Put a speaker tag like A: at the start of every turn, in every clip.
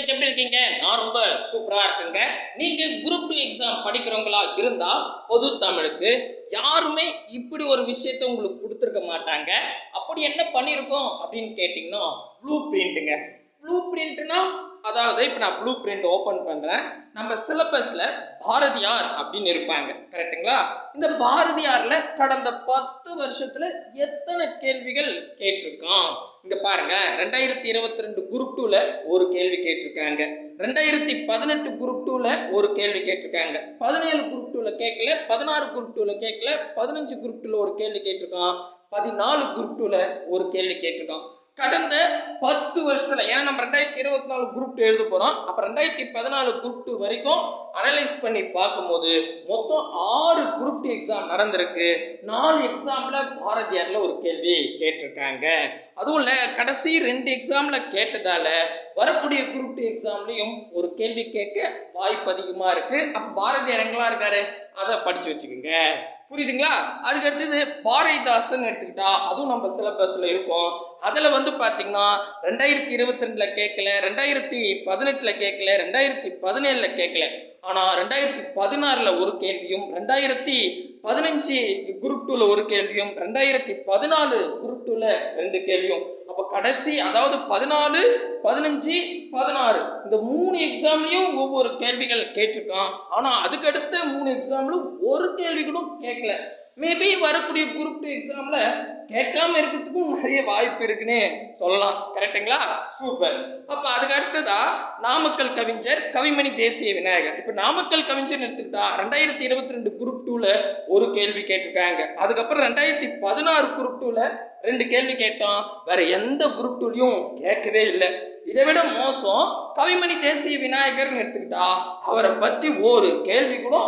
A: எப்படி இருக்கீங்க? நான் ரொம்ப சூப்பராக இருக்கேங்க. நீங்கள் குரூப் டூ எக்ஸாம் படிக்கிறவங்களா இருந்தால் பொது தமிழுக்கு. யாருமே இப்படி ஒரு விஷயத்த உங்களுக்கு கொடுத்துருக்க மாட்டாங்க. அப்படி என்ன பண்ணியிருக்கோம் அப்படின்னு கேட்டிங்கன்னா ப்ளூ பிரிண்ட்டுங்க ப்ளூ பிரிண்ட்னா அதாவது இப்போ நான் ப்ளூ பிரிண்ட் ஓப்பன் பண்ணுறேன் நம்ம சிலபஸில் பாரதியார் அப்படின்னு இருப்பாங்க. கரெக்ட்டுங்களா இந்த பாரதியாரில் கடந்த பத்து வருஷத்தில் எத்தனை கேள்விகள் கேட்டிருக்கான்? இங்கே பாருங்க ரெண்டாயிரத்தி இருபத்தி ரெண்டு குரூப் டூவில் ஒரு கேள்வி கேட்டிருக்காங்க. ரெண்டாயிரத்தி பதினெட்டு குரூப் டூவில் ஒரு கேள்வி கேட்டிருக்காங்க. பதினேழு குரூப் டூவில் கேட்கல பதினாறு குரூப் டூவில் கேட்கல பதினஞ்சு குரூப் டூவில் ஒரு கேள்வி கேட்டிருக்கான் பதினாலு குரூப் டூவில் ஒரு கேள்வி கேட்டிருக்கான். கடந்த பத்து வருஷத்துல ஏன்னா நம்ம ரெண்டாயிரத்தி இருபத்தி நாலு குரூப் டூ எழுத போறோம். அப்ப ரெண்டாயிரத்தி பதினாலு குரூப் டூ வரைக்கும் அனலைஸ் பண்ணி பார்க்கும்போது மொத்தம் ஆறு குரூப் டூ எக்ஸாம் நடந்திருக்கு. நாலு எக்ஸாம்ல பாரதியார்ல ஒரு கேள்வி கேட்டிருக்காங்க. அதுவும் இல்ல கடைசி ரெண்டு எக்ஸாம்ல கேட்டதால வரக்கூடிய குரூப் டூ எக்ஸாம்லயும் ஒரு கேள்வி கேட்க வாய்ப்பு அதிகமா இருக்கு. அப்ப பாரதியார் எங்களா இருக்காரு? அதை படித்து வச்சுக்கோங்க. புரியுதுங்களா? அதுக்கு அடுத்தது பாரதிதாசன் எடுத்துக்கிட்டா அதுவும் நம்ம சிலபஸில் இருக்கும். அதில் வந்து பார்த்தீங்கன்னா ரெண்டாயிரத்தி இருபத்தி ரெண்டில் கேட்கல ரெண்டாயிரத்தி பதினெட்டில் கேட்கல ரெண்டாயிரத்தி பதினேழில் கேட்கல ஆனால் ரெண்டாயிரத்தி பதினாறில் ஒரு கேள்வியும் ரெண்டாயிரத்தி பதினஞ்சு குரூப் டூவில் ஒரு கேள்வியும் ரெண்டாயிரத்தி பதினாலு குரூப் டூவில் ரெண்டு கேள்வியும். அப்போ கடைசி அதாவது பதினாலு பதினஞ்சு பதினாறு. இந்த மூணு எக்ஸாம்லையும் ஒவ்வொரு கேள்விகள் கேட்டிருக்கான். ஆனால் அதுக்கடுத்த மூணு எக்ஸாம்ல ஒரு கேள்வி கூட கேட்கல. மேபி வரக்கூடிய குரூப் டூ எக்ஸாமில் கேட்காம இருக்கிறதுக்கும் நிறைய வாய்ப்பு இருக்குன்னு சொல்லலாம். கரெக்டுங்களா சூப்பர். அப்போ அதுக்கு அடுத்ததா நாமக்கல் கவிஞர் கவிமணி தேசிய விநாயகர். இப்போ நாமக்கல் கவிஞர் எடுத்துக்கிட்டா ரெண்டாயிரத்தி இருபத்தி ரெண்டு குரூப் டூவில் ஒரு கேள்வி கேட்டிருக்காங்க. அதுக்கப்புறம் ரெண்டாயிரத்தி பதினாறு குரூப் டூவில் ரெண்டு கேள்வி கேட்டோம். வேற எந்த குரூப் டூலையும் கேட்கவே இல்லை. இதை விட மோசம் கவிமணி தேசிய விநாயகர்னு எடுத்துக்கிட்டா அவரை பத்தி ஒரு கேள்வி கூட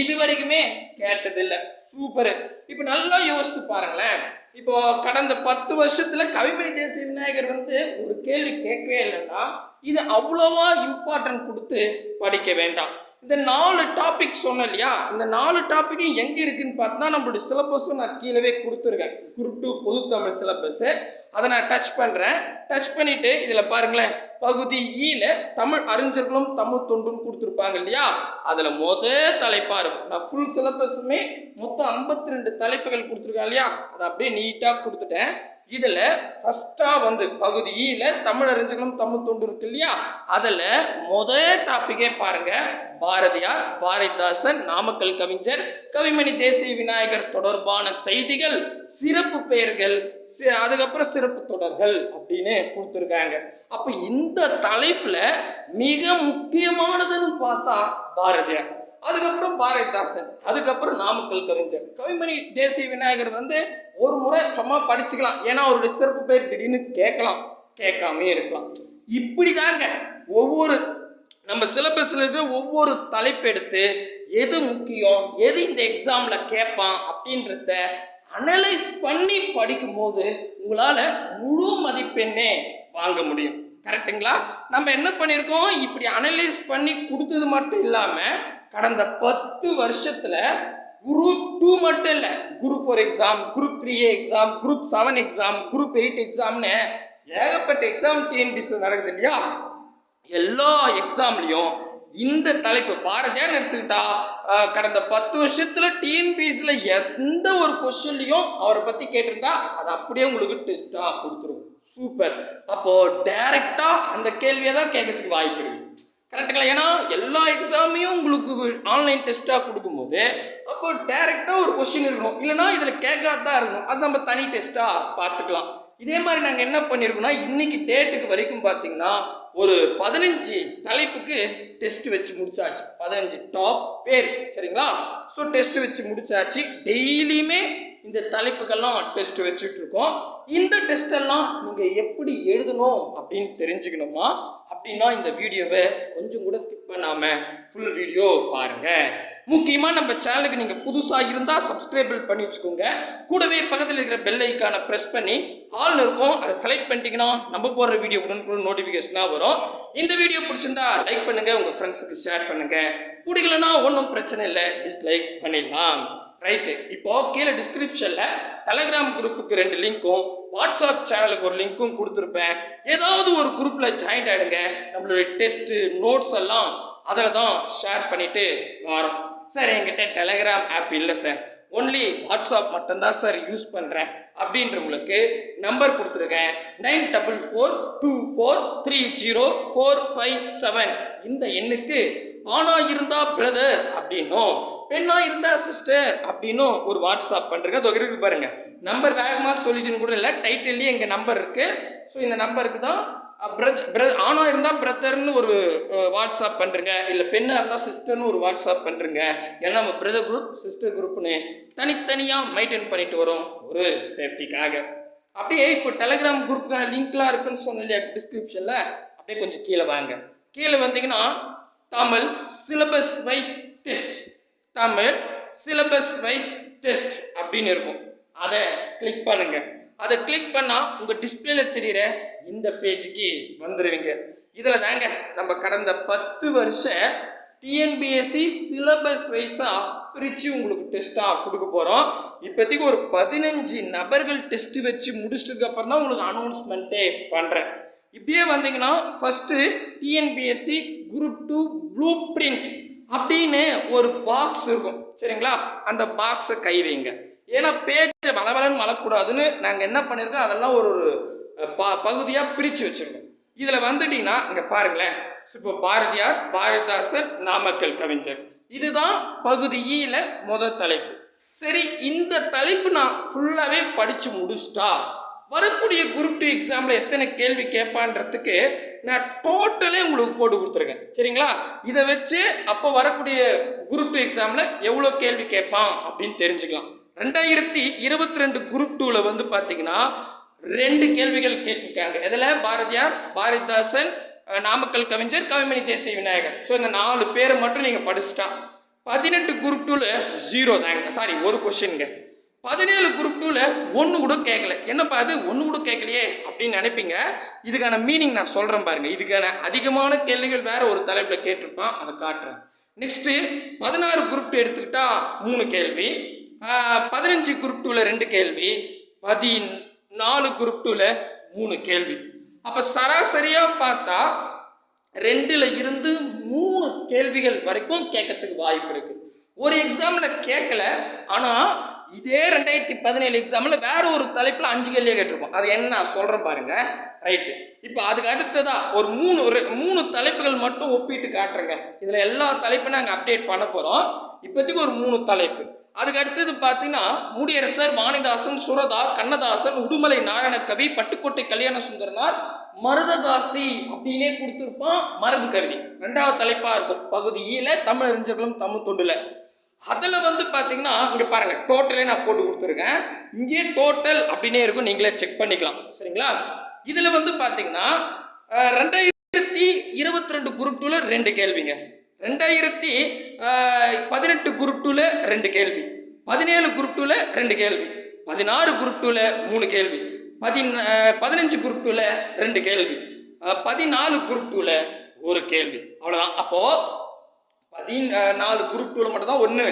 A: இது வரைக்குமே கேட்டதில்லை. சூப்பர். இப்போ நல்லா யோசித்து பாருங்களேன். இப்போ கடந்த பத்து வருஷத்துல கவிமணி தேசிய விநாயகர் வந்து ஒரு கேள்வி கேட்கவே இல்லைன்னா இது அவ்வளோவா இம்பார்ட்டன்ட் கொடுத்து படிக்க வேண்டாம். இந்த நாலு டாபிக் சொன்னேன் இல்லையா? இந்த நாலு டாப்பிக்கும் எங்கே இருக்குன்னு பார்த்தா நம்மளுடைய சிலபஸும் நான் கீழவே கொடுத்துருக்கேன். குரூப் டூ பொதுத்தமிழ் சிலபஸ்ஸு அதை நான் டச் பண்ணுறேன் டச் பண்ணிவிட்டு இதில் பாருங்களேன். பகுதி e ஈல தமிழ் அறிஞர்களும் தமிழ் தொண்டுன்னு கொடுத்துருப்பாங்க இல்லையா? அதில் முத தலைப்பாக இருக்கும். நான் ஃபுல் சிலபஸுமே மொத்தம் ஐம்பத்தி ரெண்டு தலைப்புகள் கொடுத்துருக்கேன் இல்லையா? அதை அப்படியே நீட்டாக கொடுத்துட்டேன். இதில் ஃபஸ்ட்டாக வந்து பகுதி e ஈல தமிழ் அறிஞர்களும் தமிழ் தொண்டு இருக்கு இல்லையா? அதில் முத டாப்பிக்கே பாருங்க. பாரதியார் பாரதிதாசன் நாமக்கல் கவிஞர் கவிமணி தேசிய விநாயகர் தொடர்பான செய்திகள் சிறப்பு பெயர்கள் அதுக்கப்புறம் சிறப்பு தொடர்கள் அப்படின்னு கொடுத்துருக்காங்க. அப்போ இந்த இந்த தலைப்புல மிக முக்கியமானதுன்னு பார்த்தா பாரதியார். அதுக்கப்புறம் பாரதிதாசன் அதுக்கப்புறம் நாமக்கல் கவிஞர். கவிமணி தேசிய விநாயகர் வந்து ஒரு முறை சும்மா படிச்சுக்கலாம். ஏன்னா அவருடைய சிறப்பு பேர் திடீர்னு கேட்கலாம். கேட்காமே இருக்கலாம். இப்படி தாங்க ஒவ்வொரு நம்ம சிலபஸ்ல இருக்க ஒவ்வொரு தலைப்பெடுத்து எது முக்கியம் எது இந்த எக்ஸாம்ல கேட்பான் அப்படின்றத அனலைஸ் பண்ணி படிக்கும்போது உங்களால முழு மதிப்பெண்ணே வாங்க முடியும். கரெக்ட்டுங்களா நம்ம என்ன பண்ணியிருக்கோம் இப்படி அனலைஸ் பண்ணி கொடுத்தது மட்டும் இல்லாமல் கடந்த பத்து வருஷத்தில் குரூப் டூ மட்டும் இல்லை group four exam group three exam group seven exam group eight எக்ஸாம்னு ஏகப்பட்ட எக்ஸாம் டிஎன்பிசியில் நடக்குது இல்லையா? எல்லா எக்ஸாம்லையும் இந்த தலைப்பு பாரதியார் எடுத்துக்கிட்டா கடந்த பத்து வருஷத்துல டிஎன்பிஎஸ்சியில் எந்த ஒரு கொஸ்டின்லையும் அவரை பத்தி கேட்டிருந்தா அது அப்படியே உங்களுக்கு டெஸ்டா கொடுத்துருவோம் சூப்பர் அப்போ டைரக்டா அந்த கேள்வியை தான் கேட்கறதுக்கு வாய்ப்பு இருக்கு. கரெக்டுங்களா ஏன்னா எல்லா எக்ஸாமையும் உங்களுக்கு ஆன்லைன் டெஸ்ட்டாக கொடுக்கும்போது அப்போ டைரெக்டாக ஒரு கொஸ்டின் இருக்கணும். இல்லைனா இதில் கேட்காதான் இருக்கணும். அது நம்ம தனி டெஸ்ட்டாக பார்த்துக்கலாம். இதே மாதிரி நாங்கள் என்ன பண்ணியிருக்கோம்னா இன்னைக்கு டேட்டுக்கு வரைக்கும் பார்த்தீங்கன்னா ஒரு பதினஞ்சு தலைப்புக்கு டெஸ்ட் வச்சு முடிச்சாச்சு. பதினஞ்சு டாப் பேர் சரிங்களா? ஸோ டெஸ்ட் வச்சு முடிச்சாச்சு. டெய்லியுமே இந்த தலைப்புக்கெல்லாம் டெஸ்ட் வச்சுட்டு இருக்கோம் இந்த டெஸ்டெல்லாம் நீங்கள் எப்படி எழுதணும் அப்படின்னு தெரிஞ்சுக்கணுமா? அப்படின்னா இந்த வீடியோவை கொஞ்சம் கூட ஸ்கிப் பண்ணாமல் ஃபுல் வீடியோ பாருங்கள் முக்கியமாக நம்ம சேனலுக்கு நீங்கள் புதுசாக இருந்தால் சப்ஸ்கிரைபிள் பண்ணி வச்சுக்கோங்க. கூடவே பக்கத்தில் இருக்கிற பெல் ஐக்கானை ப்ரெஸ் பண்ணி ஆல் இருக்கும். அதை செலக்ட் பண்ணிட்டீங்கன்னா நம்ம போடுற வீடியோ உடனுக்குடன் நோட்டிஃபிகேஷனாக வரும். இந்த வீடியோ பிடிச்சிருந்தா லைக் பண்ணுங்கள் உங்கள் ஃப்ரெண்ட்ஸுக்கு ஷேர் பண்ணுங்கள் பிடிக்கலன்னா ஒன்றும் பிரச்சனை இல்லை. டிஸ்லைக் பண்ணிடலாம். ரைட்டு இப்போ கீழே டிஸ்கிரிப்ஷனில் டெலகிராம் குரூப்புக்கு ரெண்டு லிங்க்கும் வாட்ஸ்அப் சேனலுக்கு ஒரு லிங்க்கும் கொடுத்துருப்பேன். ஏதாவது ஒரு குரூப்பில் ஜாயின் ஆகிடுங்க நம்மளுடைய டெஸ்ட்டு நோட்ஸ் எல்லாம் அதில் தான் ஷேர் பண்ணிட்டு வரோம். சார் என்கிட்ட டெலகிராம் ஆப் இல்லை சார். ஒன்லி வாட்ஸ்அப் மட்டும்தான் சார் யூஸ் பண்ணுறேன் அப்படின்றவங்களுக்கு நம்பர் கொடுத்துருக்கேன். Nine double four two four three zero four five seven. இந்த எண்ணுக்கு ஆணா இருந்தா பிரதர் அப்படின்னும் பெண்ணா இருந்தா சிஸ்டர் அப்படின்னும் ஒரு வாட்ஸ்அப் பண்ணுறங்க அது இருக்கு பாருங்க. நம்பர் வேகமாக சொல்லிட்டுன்னு கூட இல்லை டைட்டில்லையும் எங்கள் நம்பர் இருக்குது ஸோ இந்த நம்பருக்கு தான் ஆணா இருந்தால் பிரதர்னு ஒரு வாட்ஸ்அப் பண்ணுறங்க இல்லை பெண்ணாக இருந்தால் சிஸ்டர்னு ஒரு வாட்ஸ்அப் பண்ணுறங்க ஏன்னா நம்ம பிரதர் குரூப் சிஸ்டர் குரூப்னு தனித்தனியாக மெயின்டைன் பண்ணிட்டு வரோம். ஒரு சேஃப்டிக்காக அப்படியே இப்போ டெலகிராம் குரூப்புக்கான லிங்க்லாம் இருக்குன்னு சொன்ன இல்லையா டிஸ்கிரிப்ஷனில் அப்படியே கொஞ்சம் கீழே வாங்க. கீழே வந்தீங்கன்னா Tamil syllabus wise test Tamil syllabus wise test அப்படின்னு இருக்கும். அதை கிளிக் பண்ணுங்க. அதை கிளிக் பண்ணால் உங்கள் டிஸ்பிளேல தெரியுற இந்த பேஜுக்கு வந்துடுவீங்க இதில் தாங்க நம்ம கடந்த பத்து வருஷ டிஎன்பிஎஸ்சி சிலபஸ் வைஸாக பிரித்து உங்களுக்கு டெஸ்ட்டாக கொடுக்க போகிறோம் இப்போதைக்கு ஒரு பதினஞ்சு நபர்கள் டெஸ்ட் வச்சு முடிச்சிட்டதுக்கப்புறம் தான் உங்களுக்கு அனௌன்ஸ்மெண்ட்டே பண்ணுறேன் இப்படியே வந்தீங்கன்னா first TNPSC group two blueprint அப்படின்னு ஒரு பாக்ஸ் இருக்கும். சரிங்களா? அந்த பாக்ஸை கை வைங்க. ஏன்னா பேச்சை வளவலன்னு வளரக்கூடாதுன்னு நாங்கள் என்ன பண்ணியிருக்கோம் அதெல்லாம் ஒரு ஒரு பா பகுதியாக பிரித்து வச்சுருக்கோம். இதில் வந்துட்டீங்கன்னா இங்கே பாருங்களேன். இப்போ பாரதியார் பாரதிதாசன் நாமக்கல் கவிஞர். இதுதான் பகுதி e ஈல முத தலைப்பு. சரி இந்த தலைப்பு நான் ஃபுல்லாகவே படித்து முடிச்சிட்டா வரக்கூடிய குரூப் டூ எக்ஸாமில் எத்தனை கேள்வி கேட்பான்றதுக்கு நான் டோட்டலே உங்களுக்கு போட்டு கொடுத்துருக்கேன். சரிங்களா? இதை வச்சு அப்போ வரக்கூடிய குரூப் டூ எக்ஸாமில் எவ்வளோ கேள்வி கேட்பான் அப்படின்னு தெரிஞ்சுக்கலாம். ரெண்டாயிரத்தி இருபத்தி ரெண்டு குரூப் டூவில் வந்து பார்த்தீங்கன்னா ரெண்டு கேள்விகள் கேட்டிருக்காங்க. இதில் பாரதியார் பாரதிதாசன் நாமக்கல் கவிஞர் கவிமணி தேசிய விநாயகர். ஸோ இந்த நாலு பேரை மட்டும் நீங்கள் படிச்சுட்டா பதினெட்டு குரூப் டூவில் ஜீரோ தாங்க சாரி ஒரு கொஷின்ங்க பதினேழு குரூப் டூவில் ஒன்று கூட கேட்கல என்னப்பா அது? ஒன்று கூட கேட்கலையே அப்படின்னு நினைப்பீங்க. இதுக்கான மீனிங் நான் சொல்கிறேன் பாருங்க. இதுக்கான அதிகமான கேள்விகள் வேற ஒரு தலைப்பில் கேட்டிருப்பான். அதை காட்டுறேன். நெக்ஸ்ட்டு பதினாறு குரூப் எடுத்துக்கிட்டா மூணு கேள்வி. பதினஞ்சு குரூப் டூவில் ரெண்டு கேள்வி. பதின் நாலு குரூப் டூவில் மூணு கேள்வி. அப்போ சராசரியாக பார்த்தா ரெண்டுல இருந்து மூணு கேள்விகள் வரைக்கும் கேட்கறதுக்கு வாய்ப்பு இருக்கு. ஒரு எக்ஸாம்ல கேட்கல ஆனா இதே ரெண்டாயிரத்தி பதினேழு எக்ஸாம்ல வேற ஒரு தலைப்புல அஞ்சு கேள்வியே கேட்டிருப்போம். அது என்ன நான் சொல்றேன் பாருங்க. ரைட்டு இப்போ அதுக்கு அடுத்ததா ஒரு மூணு ஒரு மூணு தலைப்புகள் மட்டும் ஒப்பிட்டு காட்டுறேங்க. இதுல எல்லா தலைப்பும் நாங்கள் அப்டேட் பண்ண போறோம். இப்போதைக்கு ஒரு மூணு தலைப்பு. அதுக்கு அடுத்தது பார்த்தீங்கன்னா முடியரசர் வாணிதாசன் சுரதா கண்ணதாசன் உடுமலை நாராயண கவி பட்டுக்கோட்டை கல்யாண சுந்தரனார் மருதகாசி அப்படின்னே கொடுத்துருப்பான் மரபு கவிதை ரெண்டாவது தலைப்பாக இருக்கும். பகுதியில் தமிழறிஞர்களும் தமிழ் தொண்டுல. அதில் வந்து பார்த்தீங்கன்னா இங்கே பாருங்கள் டோட்டலே நான் போட்டு கொடுத்துருக்கேன். இங்கே டோட்டல் அப்படின்னே இருக்கும். நீங்களே செக் பண்ணிக்கலாம். சரிங்களா? இதில் வந்து பார்த்தீங்கன்னா ரெண்டாயிரத்தி இருபத்தி ரெண்டு குரூப் டூல ரெண்டு கேள்விங்க. ரெண்டாயிரத்தி பதினெட்டு குரூப் டூவில் ரெண்டு கேள்வி. பதினேழு குரூப் டூவில் ரெண்டு கேள்வி. பதினாறு குரூப் டூல மூணு கேள்வி. பதின பதினஞ்சு குரூப் டூல ரெண்டு கேள்வி. பதினாலு குரூப் டூவில் ஒரு கேள்வி. அவ்வளோதான் அப்போது பதினாலு குரூப் டூவில் மட்டும்தான் ஒன்று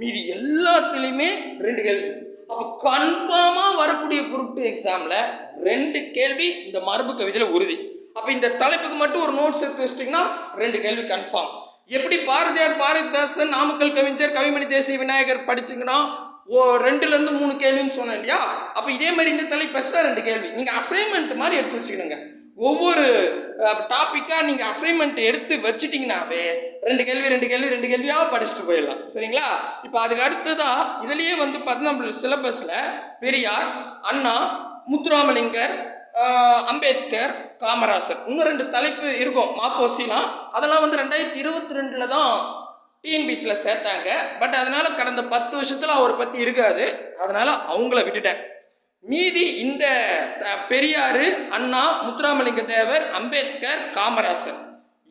A: மீதி எல்லாத்துலேயுமே ரெண்டு கேள்வி. அப்போ கன்ஃபார்மாக வரக்கூடிய குரூப் டூ எக்ஸாமில் ரெண்டு கேள்வி இந்த மரபு கவிதையில் உறுதி. அப்போ இந்த தலைப்புக்கு மட்டும் ஒரு நோட்ஸ் எடுத்து வச்சிட்டிங்கன்னா ரெண்டு கேள்வி கன்ஃபார்ம் எப்படி பாரதியார் பாரதிதாசன் நாமக்கல் கவிஞர் கவிமணி தேசிய விநாயகர் படிச்சுங்கன்னா ஓ ரெண்டுலேருந்து மூணு கேள்வின்னு சொன்னேன் இல்லையா? அப்போ இதே மாதிரி இந்த தலை பெஸ்ட்டாக ரெண்டு கேள்வி. நீங்கள் அசைன்மெண்ட் மாதிரி எடுத்து வச்சுக்கணுங்க. ஒவ்வொரு டாப்பிக்காக நீங்கள் அசைன்மெண்ட் எடுத்து வச்சிட்டிங்கனாவே ரெண்டு கேள்வி ரெண்டு கேள்வி ரெண்டு கேள்வியாக படிச்சுட்டு போயிடலாம். சரிங்களா? இப்போ அதுக்கு அடுத்ததாக இதுலேயே வந்து பார்த்தீங்கன்னா சிலபஸில் பெரியார் அண்ணா முத்துராமலிங்கர் அம்பேத்கர் காமராசர். இன்னும் ரெண்டு தலைப்பு இருக்கும். மாப்போசிலாம். அதெல்லாம் வந்து ரெண்டாயிரத்தி இருபத்தி ரெண்டில் தான் டிஎன்பிசியில் சேர்த்தாங்க. பட் அதனால் கடந்த பத்து வருஷத்தில் அவரை பற்றி இருக்காது. அதனால் அவங்கள விட்டுட்டேன். மீதி இந்த பெரியார் அண்ணா முத்துராமலிங்க தேவர் அம்பேத்கர் காமராசர்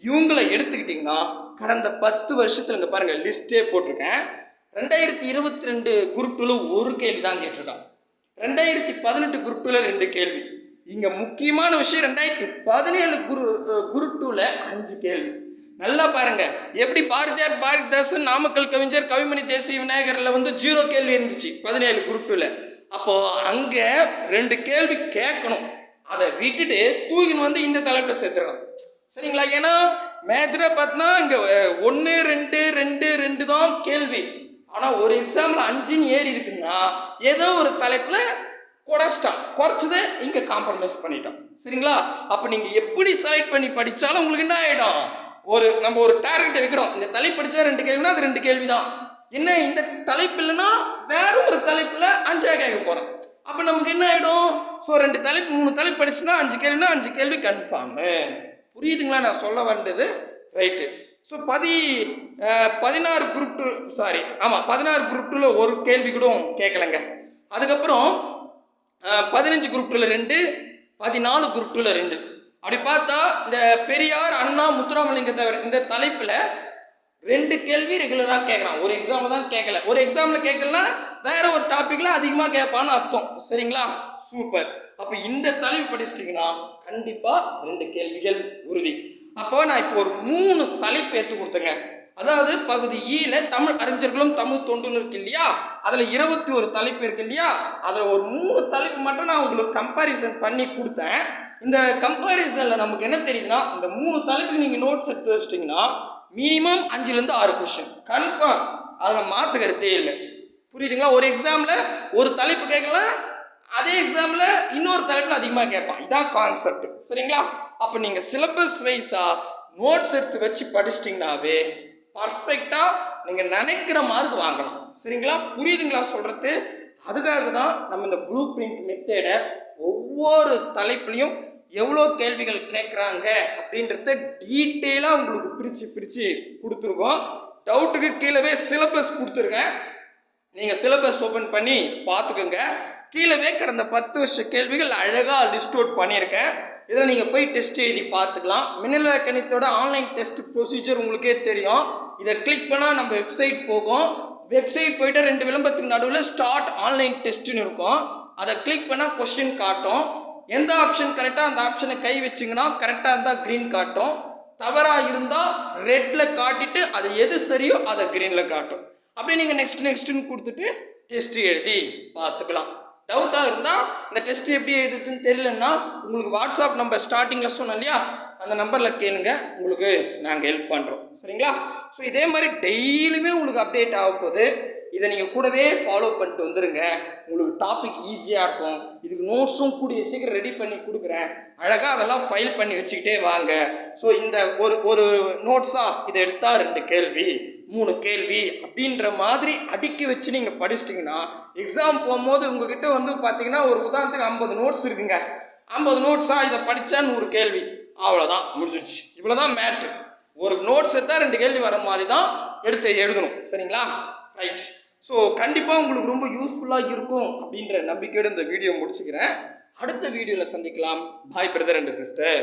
A: இவங்களை எடுத்துக்கிட்டிங்கன்னா கடந்த பத்து வருஷத்தில் இந்த பாருங்கள் லிஸ்ட்டே போட்டிருக்கேன். ரெண்டாயிரத்தி இருபத்தி ரெண்டு குரூப் டூவில் ஒரு கேள்வி தான் கேட்டிருக்கான். ரெண்டாயிரத்தி பதினெட்டு குரூப் டூல ரெண்டு கேள்வி. இங்க முக்கியமான விஷயம் ரெண்டாயிரத்தி பதினேழு குரு குரு டூல அஞ்சு கேள்வி.
B: நல்லா பாருங்க. எப்படி பாரதியார் பாரதிதாசன் நாமக்கல் கவிஞர் கவிமணி தேசிய விநாயகர்ல வந்து ஜீரோ கேள்வி இருந்துச்சு பதினேழு குரூப் டூல அப்போ அங்க ரெண்டு கேள்வி கேட்கணும். அதை விட்டுட்டு தூக்கின்னு வந்து இந்த தலைப்பில் சேர்த்துருக்கான் சரிங்களா? ஏன்னா மேஜரா பார்த்தோன்னா இங்க ஒன்று ரெண்டு ரெண்டு ரெண்டு தான் கேள்வி. ஆனால் ஒரு எக்ஸாம்பிள் அஞ்சுன்னு ஏறி இருக்குன்னா ஏதோ ஒரு தலைப்பில் குறைச்சிட்டான் குறைச்சதை இங்கே காம்ப்ரமைஸ் பண்ணிட்டான் சரிங்களா? அப்போ நீங்கள் எப்படி செலக்ட் பண்ணி படித்தாலும் உங்களுக்கு என்ன ஆகிடும் ஒரு நம்ம ஒரு டார்கெட் வைக்கிறோம். இந்த தலைப்பு படித்தா ரெண்டு கேள்வினா அது ரெண்டு கேள்வி தான் என்ன இந்த தலைப்பு இல்லைன்னா வேற ஒரு தலைப்பில் அஞ்சா கேட்க போகிறோம் அப்போ நமக்கு என்ன ஆகிடும் ஸோ ரெண்டு தலைப்பு மூணு தலைப்பு படிச்சுன்னா அஞ்சு கேள்வினா அஞ்சு கேள்வி கன்ஃபார்மு புரியுதுங்களா? நான் சொல்ல வந்தது ரைட்டு ஸோ பதி பதினாறு குரூப் டூ சாரி ஆமாம் பதினாறு குரூப் டூவில் ஒரு கேள்வி கூட கேட்கலங்க. அதுக்கப்புறம் பதினஞ்சு குரூப் டூவில் ரெண்டு பதினாலு குரூப் டூவில் ரெண்டு. அப்படி பார்த்தா இந்த பெரியார் அண்ணா முத்துராமலிங்க தவிர இந்த தலைப்பில் ரெண்டு கேள்வி ரெகுலராக கேட்குறான் ஒரு எக்ஸாமில் தான் கேட்கல ஒரு எக்ஸாமில் கேட்கலனா வேற ஒரு டாப்பிக்கில் அதிகமாக கேட்பான்னு அர்த்தம். சரிங்களா? சூப்பர். அப்போ இந்த தலைப்பு படிச்சிட்டிங்கன்னா கண்டிப்பாக ரெண்டு கேள்விகள் உறுதி. அப்போ நான் இப்போ ஒரு மூணு தலைப்பு எடுத்து கொடுத்தேங்க. அதாவது பகுதி ஈல தமிழ் அறிஞர்களும் தமிழ் தொண்டுன்னு இருக்கு இல்லையா? அதில் இருபத்தி ஒரு தலைப்பு இருக்கு இல்லையா? அதில் ஒரு மூணு தலைப்பு மட்டும் நான் உங்களுக்கு கம்பாரிசன் பண்ணி கொடுத்தேன். இந்த கம்பாரிசனில் நமக்கு என்ன தெரியுதுன்னா இந்த மூணு தலைப்புக்கு நீங்கள் நோட்ஸ் எடுத்து வச்சிட்டிங்கன்னா மினிமம் அஞ்சுலேருந்து ஆறு கொஷின் கன்ஃபார்ம் அதில் மாற்றுக்கிறதே இல்லை புரியுதுங்களா? ஒரு எக்ஸாமில் ஒரு தலைப்பு கேட்கலாம் அதே எக்ஸாமில் இன்னொரு தலைப்பில் அதிகமாக கேட்பான். இதான் கான்செப்ட் சரிங்களா? அப்போ நீங்கள் சிலபஸ் வைஸாக நோட்ஸ் எடுத்து வச்சு படிச்சிட்டிங்கனாவே பர்ஃபெக்டாக நீங்கள் நினைக்கிற மார்க் வாங்கலாம். சரிங்களா? புரியுதுங்களா சொல்கிறது அதுக்காக தான் நம்ம இந்த ப்ளூ பிரிண்ட் மெத்தேடை ஒவ்வொரு தலைப்புலையும் எவ்வளோ கேள்விகள் கேட்குறாங்க அப்படின்றத டீட்டெயிலாக உங்களுக்கு பிரித்து பிரித்து கொடுத்துருக்கோம். டவுட்டுக்கு கீழவே சிலபஸ் கொடுத்துருக்கேன் நீங்கள் சிலபஸ் ஓப்பன் பண்ணி பார்த்துக்கோங்க. கீழவே கடந்த பத்து வருஷ கேள்விகள் அழகாக லிஸ்ட் அவுட் பண்ணியிருக்கேன். இதில் நீங்கள் போய் டெஸ்ட் எழுதி பார்த்துக்கலாம். மின்னல் கணித்தோட ஆன்லைன் டெஸ்ட் ப்ரொசீஜர் உங்களுக்கே தெரியும். இதை கிளிக் பண்ணால் நம்ம வெப்சைட் போகும். வெப்சைட் போயிட்டு ரெண்டு விளம்பரத்துக்கு நடுவில் ஸ்டார்ட் ஆன்லைன் டெஸ்ட்னு இருக்கும். அதை கிளிக் பண்ணால் கொஸ்டின் காட்டும். எந்த ஆப்ஷன் கரெக்டாக அந்த ஆப்ஷனை கை வச்சிங்கன்னா கரெக்டாக இருந்தால் க்ரீன் காட்டும். தவறாக இருந்தால் ரெட்டில் காட்டிட்டு அது எது சரியோ அதை க்ரீனில் காட்டும். அப்படியே நீங்கள் நெக்ஸ்ட் நெக்ஸ்ட்டுன்னு கொடுத்துட்டு டெஸ்ட் எழுதி பார்த்துக்கலாம். டவுட்டாக இருந்தால் இந்த டெஸ்ட் எப்படி எழுதுதுன்னு தெரியலன்னா உங்களுக்கு வாட்ஸ்அப் நம்பர் ஸ்டார்டிங்கில் சொன்னோம் இல்லையா? அந்த நம்பரில் கேளுங்க. உங்களுக்கு நாங்கள் ஹெல்ப் பண்ணுறோம் சரிங்களா? ஸோ இதே மாதிரி டெய்லியுமே உங்களுக்கு அப்டேட் ஆக போகுது இதை நீங்கள் கூடவே ஃபாலோ பண்ணிட்டு வந்துடுங்க உங்களுக்கு டாபிக் ஈஸியாக இருக்கும். இதுக்கு நோட்ஸும் கூடிய சீக்கிரம் ரெடி பண்ணி கொடுக்குறேன். அழகாக அதெல்லாம் ஃபைல் பண்ணி வச்சுக்கிட்டே வாங்க. ஸோ இந்த ஒரு ஒரு நோட்ஸாக இதை எடுத்தால் ரெண்டு கேள்வி மூணு கேள்வி அப்படின்ற மாதிரி அடுக்கி வச்சு நீங்கள் படிச்சிட்டிங்கன்னா எக்ஸாம் போகும்போது உங்ககிட்ட வந்து பார்த்தீங்கன்னா ஒரு உதாரணத்துக்கு ஐம்பது நோட்ஸ் இருக்குங்க. ஐம்பது நோட்ஸாக இதை படித்தா நூறு கேள்வி. அவ்வளோதான் முடிஞ்சிருச்சு. இவ்வளோ தான் மேட்ரு ஒரு நோட்ஸ் எடுத்தால் ரெண்டு கேள்வி வர மாதிரி தான் எடுத்து எழுதணும். சரிங்களா? ரைட் ஸோ கண்டிப்பாக உங்களுக்கு ரொம்ப யூஸ்ஃபுல்லாக இருக்கும் அப்படின்ற நம்பிக்கையோடு இந்த வீடியோ முடிச்சுக்கிறேன். அடுத்த வீடியோவில் சந்திக்கலாம். பாய் பிரதர் அண்ட் சிஸ்டர்